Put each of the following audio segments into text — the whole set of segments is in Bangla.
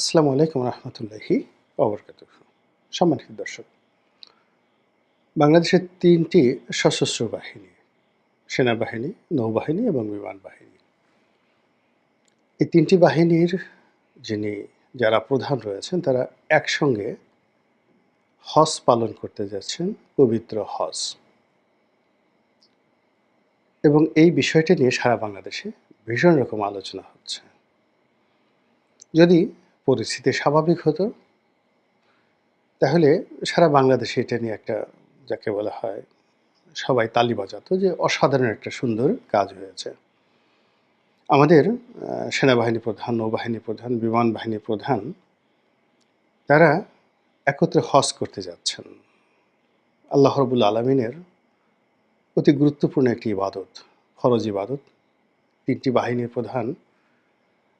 আসসালামু আলাইকুম রহমতুল্লাহি অবরকাত সম্মানিত দর্শক, বাংলাদেশের তিনটি সশস্ত্র বাহিনী, সেনাবাহিনী, নৌবাহিনী এবং বিমান বাহিনী। এই তিনটি বাহিনীর যিনি যারা প্রধান রয়েছেন, তারা একসঙ্গে হজ পালন করতে যাচ্ছেন, পবিত্র হজ। এবং এই বিষয়টি নিয়ে সারা বাংলাদেশে ভীষণ রকম আলোচনা হচ্ছে। যদি পরিস্থিতি স্বাভাবিক হতো। তাহলে সারা বাংলাদেশে এটা নিয়ে একটা যাকে বলা হয়, সবাই তালি বাজাতো যে অসাধারণ একটা সুন্দর কাজ হয়েছে। আমাদের সেনাবাহিনী প্রধান, নৌবাহিনী প্রধান, বিমান বাহিনী প্রধান, তারা একত্রে হজ করতে যাচ্ছেন। আল্লাহ রবুল আলমিনের অতি গুরুত্বপূর্ণ একটি ইবাদত, ফরজ ইবাদত, তিনটি বাহিনীর প্রধান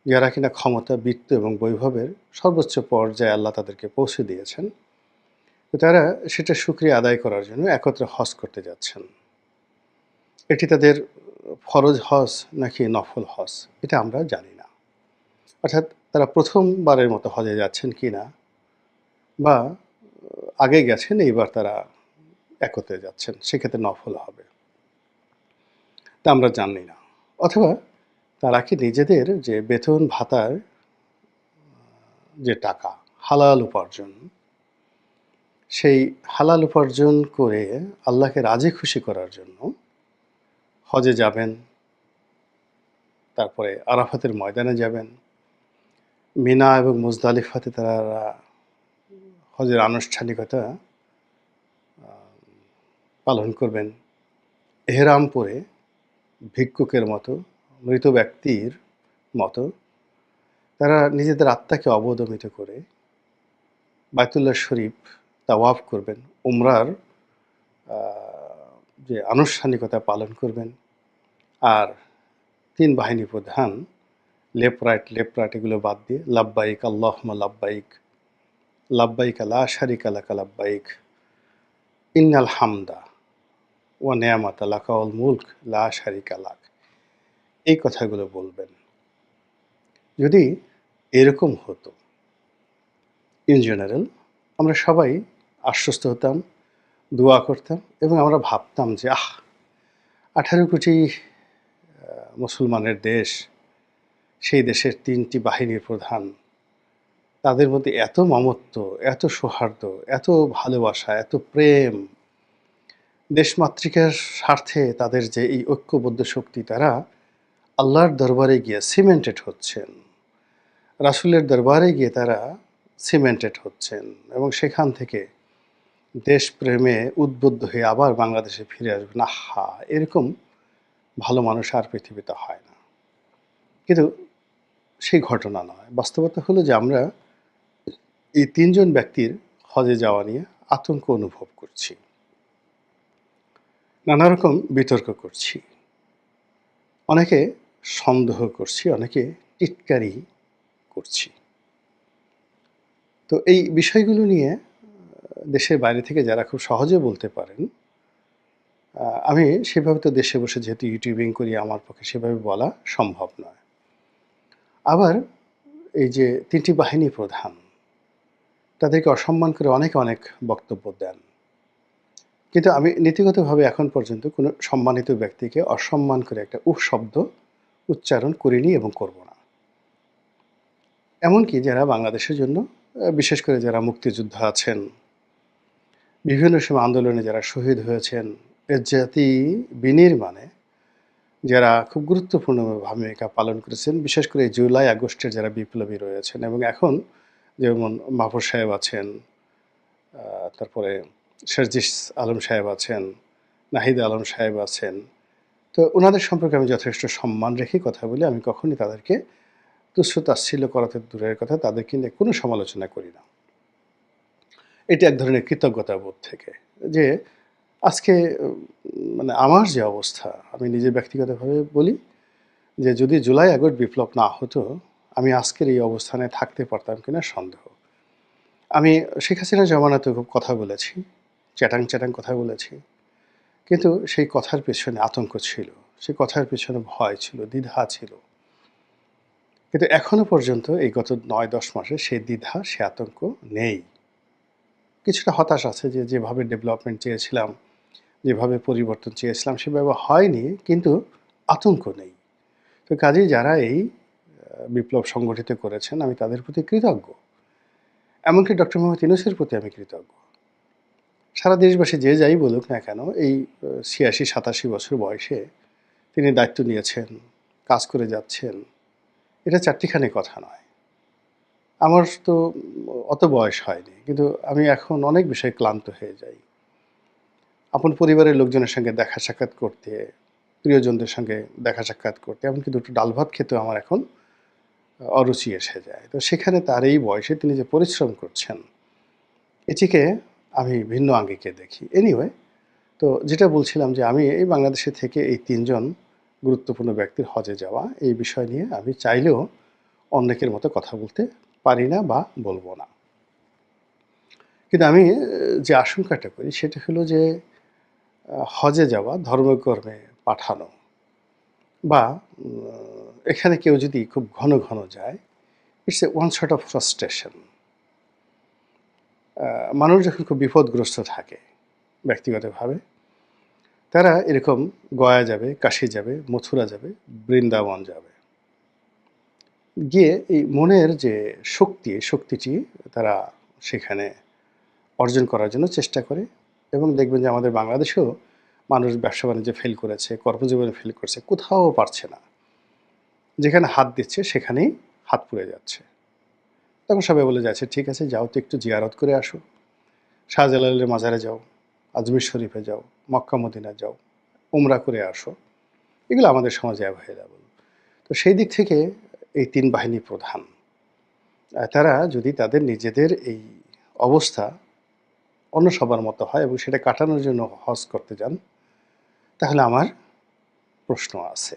যারা কিনা ক্ষমতা, বৃত্ত এবং বৈভবের সর্বোচ্চ পর্যায়ে আল্লাহ তাদেরকে পৌঁছে দিয়েছেন। তারা সেটা সুক্রিয়া আদায় করার জন্য একত্রে হজ করতে যাচ্ছেন। এটি তাদের ফরজ হজ নাকি নফল হজ, এটা আমরা জানি না। অর্থাৎ তারা প্রথমবারের মতো হজে যাচ্ছেন কি না, বা আগে গেছেন, এইবার তারা একত্রে যাচ্ছেন, সেক্ষেত্রে নফল হবে। তা আমরা জানি না। অথবা তারা কি নিজেদের যে বেতন ভাতার যে টাকা, হালাল উপার্জন, সেই হালাল উপার্জন করে আল্লাহকে রাজি খুশি করার জন্য হজে যাবেন, তারপরে আরাফাতের ময়দানে যাবেন। মিনা এবং মুজদালিফাতে তারা হজের আনুষ্ঠানিকতা পালন করবেন। এহরাম পরে ভিক্ষুকের মতো মৃত ব্যক্তির মতো তারা নিজেদের আত্মাকে অবদমিত করে বায়তুল্লাহ শরীফ তাওয়াফ করবেন, উমরার যে আনুষ্ঠানিকতা পালন করবেন, আর তিন বাহিনী প্রধান লেফট রাইট লেফট রাইট এগুলো বাদ দিয়ে লাব্বাইক আল্লাহমা লাব্বাইক লাব্বাইক আলা শারিক আলাকা লাব্বাইক, ইন্নাল হামদা ও নেয়ামাত আলাকাউল মুলক লা শারিক আলাক এই কথাগুলো বলবেন। যদি এরকম হতো ইন জেনারেল আমরা সবাই আশ্বস্ত হতাম, দোয়া করতাম এবং আমরা ভাবতাম যে, আহ, আঠারো কোটি মুসলমানের দেশ, সেই দেশের তিনটি বাহিনীর প্রধান, তাদের মধ্যে এত মমত্ব, এত সৌহার্দ্য, এত ভালোবাসা, এত প্রেম, দেশমাতৃকার স্বার্থে তাদের যে এই ঐক্যবদ্ধ শক্তি, তারা আল্লাহর দরবারে গিয়ে সিমেন্টেড হচ্ছেন। রাসূলের দরবারে গিয়ে তারা সিমেন্টেড হচ্ছেন এবং সেখান থেকে দেশপ্রেমে উদ্বুদ্ধ হয়ে আবার বাংলাদেশে ফিরে আসবেন আহা এরকম ভালো মানুষ আর পৃথিবীতে হয় না। কিন্তু সেই ঘটনা নয়। বাস্তবতা হলো যে আমরা এই তিনজন ব্যক্তির হজে যাওয়া নিয়ে আতঙ্ক অনুভব করছি। নানা রকম বিতর্ক করছি। অনেকে সন্দেহ করছি, অনেকে টিটকারি করছি। তো এই বিষয়গুলো নিয়ে দেশের বাইরে থেকে যারা খুব সহজে বলতে পারেন আমি সেভাবে তো দেশে বসে যেহেতু ইউটিউবিং করি, আমার পক্ষে সেভাবে বলা সম্ভব নয়। আবার এই যে তিনটি বাহিনী প্রধান, তাদেরকে অসম্মান করে অনেকে অনেক বক্তব্য দেন। কিন্তু আমি নীতিগতভাবে এখন পর্যন্ত কোনো সম্মানিত ব্যক্তিকে অসম্মান করে একটা উহ শব্দ উচ্চারণ করিনি এবং করব না। এমনকি যারা বাংলাদেশের জন্য বিশেষ করে যারা মুক্তিযোদ্ধা আছেন, বিভিন্ন সময় আন্দোলনে যারা শহীদ হয়েছেন, এর জাতি বিনির্মাণে যারা খুব গুরুত্বপূর্ণ ভূমিকা পালন করেছেন, বিশেষ করে জুলাই আগস্টের যারা বিপ্লবী রয়েছেন এবং এখন যেমন মাহফুজ সাহেব আছেন তারপরে শারজিস আলম সাহেব আছেন, নাহিদ আলম সাহেব আছেন তো ওনাদের সম্পর্কে আমি যথেষ্ট সম্মান রেখে কথা বলি। আমি কখনই তাদেরকে তুচ্ছ তাচ্ছিল্য করাতে দূরের কথা তাদেরকে নিয়ে কোনো সমালোচনা করি না। এটি এক ধরনের কৃতজ্ঞতা বোধ থেকে যে আজকে মানে আমার যে অবস্থা, আমি নিজে ব্যক্তিগতভাবে বলি যে যদি জুলাই, আগস্ট বিপ্লব না হতো, আমি আজকের এই অবস্থানে থাকতে পারতাম কিনা সন্দেহ। আমি শেখ হাসিনা জমানাতে খুব কথা বলেছি চ্যাটাং চ্যাটাং কথা বলেছি। কিন্তু সেই কথার পেছনে আতঙ্ক ছিল, সেই কথার পেছনে ভয় ছিল, দ্বিধা ছিল। কিন্তু এখনও পর্যন্ত এই গত নয়, দশ মাসে সে দ্বিধা, সে আতঙ্ক নেই। কিছুটা হতাশ আছে যে যেভাবে ডেভেলপমেন্ট চেয়েছিলাম, যেভাবে পরিবর্তন চেয়েছিলাম, সেভাবে হয়নি, কিন্তু আতঙ্ক নেই। তো কাজেই যারা এই বিপ্লব সংগঠিত করেছেন, আমি তাদের প্রতি কৃতজ্ঞ। এমনকি ডক্টর মোহাম্মদ ইউনুসের প্রতি আমি কৃতজ্ঞ। সারা দেশবাসী যে যাই বলুক না কেন, এই ছিয়াশি, সাতাশি বছর বয়সে তিনি দায়িত্ব নিয়েছেন, কাজ করে যাচ্ছেন। এটা চারটিখানি কথা নয়। আমার তো অত বয়স হয়নি, কিন্তু আমি এখন অনেক বিষয়ে ক্লান্ত হয়ে যাই। আপন পরিবারের লোকজনের সঙ্গে দেখা সাক্ষাৎ করতে, প্রিয়জনদের সঙ্গে দেখা সাক্ষাৎ করতে, এমনকি দুটো ডাল ভাত খেতেও আমার এখন অরুচি এসে যায়। তো সেখানে তার এই বয়সে তিনি যে পরিশ্রম করছেন, এটিকে আমি ভিন্ন আঙ্গিকে দেখি। এনিওয়ে তো যেটা বলছিলাম যে আমি এই বাংলাদেশে থেকে এই তিনজন গুরুত্বপূর্ণ ব্যক্তির হজে যাওয়া, এই বিষয় নিয়ে আমি চাইলেও অনেকের মতো কথা বলতে পারি না বা বলব না। কিন্তু আমি যে আশঙ্কাটা করি সেটা হলো যে হজে যাওয়া, ধর্মকর্মে পাঠানো বা এখানে কেউ যদি খুব ঘন ঘন যায় it's a one sort of frustration মানুষ যখন খুব বিপদগ্রস্ত থাকে ব্যক্তিগতভাবে, তারা এরকম গয়া যাবে, কাশি যাবে, মথুরা যাবে, বৃন্দাবন যাবে। গিয়ে এই মনের যে শক্তি, শক্তিটি তারা সেখানে অর্জন করার জন্য চেষ্টা করে এবং দেখবেন যে আমাদের বাংলাদেশেও মানুষ ব্যবসা বাণিজ্যে ফেল করেছে, কর্মজীবনে ফেল করেছে, কোথাও পারছে না। যেখানে হাত দিচ্ছে, সেখানেই হাত পুড়ে যাচ্ছে। তখন সবাই বলে যাচ্ছে, ঠিক আছে, যাও তো একটু জিয়ারত করে আসো। শাহজালালের মাজারে যাও, আজমির শরীফে যাও, মক্কা মদিনা যাও, উমরা করে আসো। এগুলো আমাদের সমাজে অ্যাভেলেবল তো সেই দিক থেকে এই তিন বাহিনী প্রধান। তারা যদি তাদের নিজেদের এই অবস্থা অন্য সবার মতো হয় এবং সেটা কাটানোর জন্য হজ করতে যান, তাহলে আমার প্রশ্ন আছে।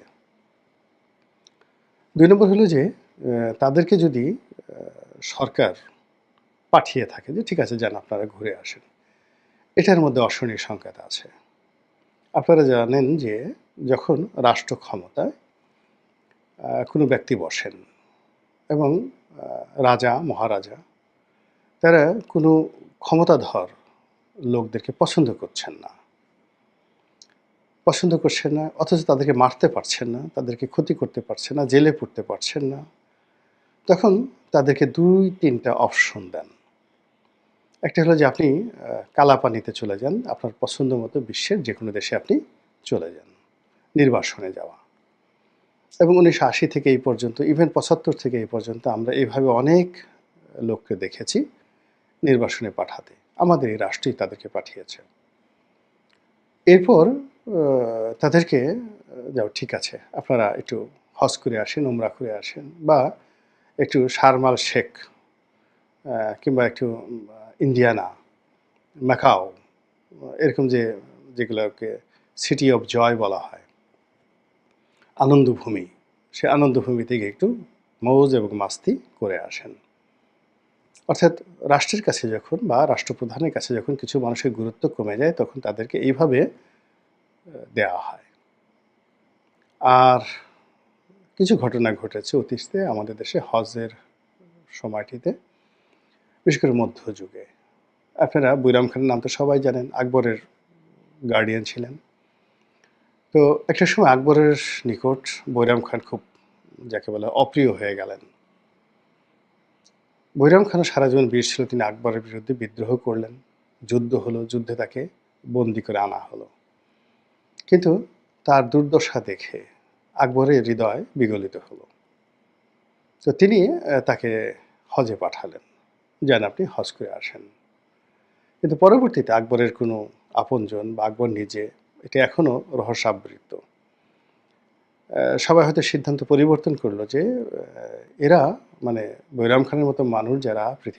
দুই নম্বর হলো যে তাদেরকে যদি সরকার পাঠিয়ে থাকে যে, ঠিক আছে, যান, আপনারা ঘুরে আসেন। এটার মধ্যে অশনীয় সংকেত আছে। আপনারা জানেন যে, যখন রাষ্ট্র ক্ষমতায় কোনো ব্যক্তি বসেন এবং রাজা, মহারাজা, তারা কোনো ক্ষমতাধর লোকদেরকে পছন্দ করছেন না। পছন্দ করছেন না, অথচ তাদেরকে মারতে পারছেন না, তাদেরকে ক্ষতি করতে পারছেন না, জেলে পড়তে পারছেন না। তখন তাদেরকে দুই, তিনটা অপশন দেন। একটা হলো যে আপনি কালাপানিতে চলে যান, আপনার পছন্দ মতো বিশ্বের যে কোনো দেশে আপনি চলে যান, নির্বাসনে যাওয়া। এবং উনিশশো আশি থেকে এই পর্যন্ত ইভেন পঁচাত্তর থেকে এই পর্যন্ত আমরা এইভাবে অনেক লোককে দেখেছি নির্বাসনে পাঠাতে। আমাদের এই রাষ্ট্রই তাদেরকে পাঠিয়েছে। এরপর তাদেরকে যাও, ঠিক আছে, আপনারা একটু হজ করে আসেন, উমরা করে আসেন, বা একটু শারমাল শেখ কিংবা একটু ইন্ডিয়ানা ম্যাকাও এরকম যে, যেগুলোকে সিটি অফ জয় বলা হয়। আনন্দভূমি, সে আনন্দভূমি থেকে একটু মৌজ এবং মাস্তি করে আসেন। অর্থাৎ রাষ্ট্রের কাছে যখন বা রাষ্ট্রপ্রধানের কাছে যখন কিছু মানুষের গুরুত্ব কমে যায়, তখন তাদেরকে এইভাবে দেওয়া হয়। আর কিছু ঘটনা ঘটেছে অতীতে আমাদের দেশে হজের সময়টিতে, বিশেষ করে মধ্যযুগে। আপনারা বৈরাম খানের নাম তো সবাই জানেন, আকবরের গার্ডিয়ান ছিলেন। তো একটা সময় আকবরের নিকট বৈরাম খান খুব, যাকে বলে, অপ্রিয় হয়ে গেলেন। বৈরাম খানও সারা জীবন বীর ছিল, তিনি আকবরের বিরুদ্ধে বিদ্রোহ করলেন। যুদ্ধ হলো, যুদ্ধে তাকে বন্দি করে আনা হলো। কিন্তু তার দুর্দশা দেখে আকবরের হৃদয় বিগলিত হলো। তো তিনি তাকে হজে পাঠালেন। যেন আপনি হজ করে আসেন। কিন্তু পরবর্তীতে আকবরের কোনো আপনজন বা আকবর নিজে এটা এখনও রহস্যাবৃত। আহ, সবাই হয়তো সিদ্ধান্ত পরিবর্তন করল যে এরা মানে বৈরাম খানের মতো মানুষ যারা পৃথিবী